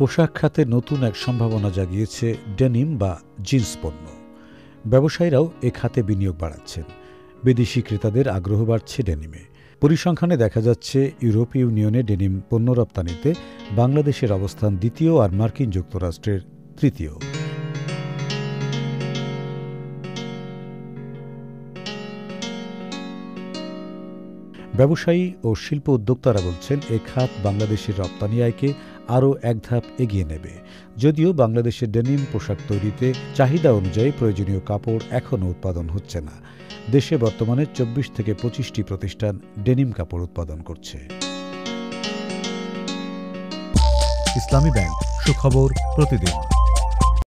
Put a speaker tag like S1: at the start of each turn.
S1: পোশাক খাতে নতুন এক সম্ভাবনা জাগিয়েছে ডেনিম বা জিন্স পণ্য। ব্যবসায়ীরাও এ খাতে বিনিয়োগ বাড়াচ্ছেন। বিদেশি ক্রেতাদের আগ্রহ বাড়ছে ডেনিমে। পরিসংখ্যানে দেখা যাচ্ছে, ইউরোপীয় ইউনিয়নে ডেনিম পণ্য রপ্তানিতে বাংলাদেশের অবস্থান দ্বিতীয় আর মার্কিন যুক্তরাষ্ট্রের তৃতীয়। ব্যবসায়ী ও শিল্প উদ্যোক্তারা বলছেন, এ খাত বাংলাদেশের রপ্তানি আয়কে আরও এক ধাপ এগিয়ে নেবে। যদিও বাংলাদেশের ডেনিম পোশাক তৈরিতে চাহিদা অনুযায়ী প্রয়োজনীয় কাপড় এখনও উৎপাদন হচ্ছে না। দেশে বর্তমানে চব্বিশ থেকে পঁচিশটি প্রতিষ্ঠান ডেনিম কাপড় উৎপাদন করছে।
S2: ইসলামী ব্যাংক, সুখবর প্রতিদিন।